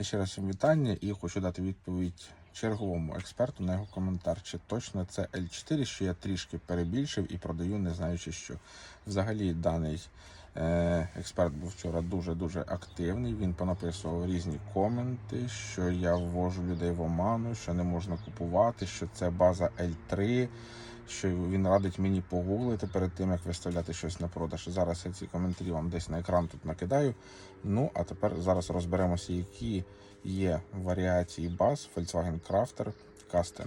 Ще раз всім вітання і хочу дати відповідь черговому експерту на його коментар, чи точно це L4, що я трішки перебільшив і продаю, не знаючи що. Взагалі, даний е, експерт був вчора дуже-дуже активний. Він понаписував різні коменти, що я ввожу людей в оману, що не можна купувати, що це база L3 що він радить мені погуглити перед тим, як виставляти щось на продаж. Зараз я ці коментарі вам десь на екран тут накидаю. Ну, а тепер зараз розберемося, які є варіації баз Volkswagen Crafter Custom.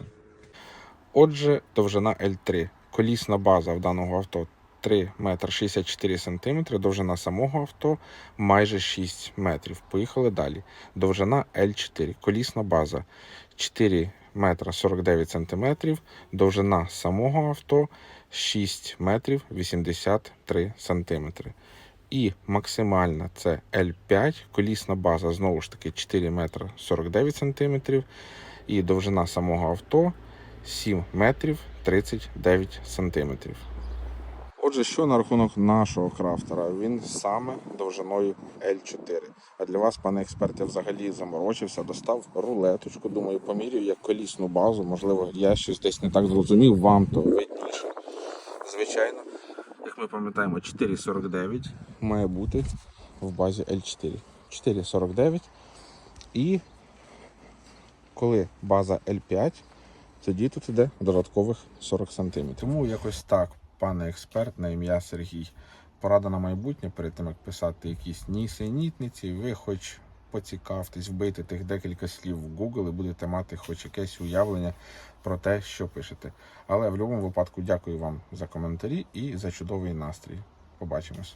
Отже, довжина L3. Колісна база в даного авто 3 метр 64 сантиметри, довжина самого авто майже 6 метрів. Поїхали далі. Довжина L4. Колісна база 4 метра 49 сантиметрів, довжина самого авто 6 метрів 83 сантиметри. І максимальна це L5, колісна база знову ж таки 4 метри 49 сантиметрів. І довжина самого авто 7 метрів 39 сантиметрів. Отже, що на рахунок нашого крафтера? Він саме довжиною L4. А для вас, пане експерт, я взагалі заморочився, достав рулеточку, думаю, поміряю як колісну базу. Можливо, я щось десь не так зрозумів, вам то видніше. Звичайно, як ми пам'ятаємо, 4,49 має бути в базі L4. 4,49. І коли база L5, тоді тут іде додаткових 40 см. Тому якось так, пане експерт, на ім'я Сергій. Порада на майбутнє, перед тим як писати якісь нісенітниці, ви хоч поцікавтесь, вбити тих декілька слів в Google і будете мати хоч якесь уявлення про те, що пишете. Але в будь-якому випадку дякую вам за коментарі і за чудовий настрій. Побачимось.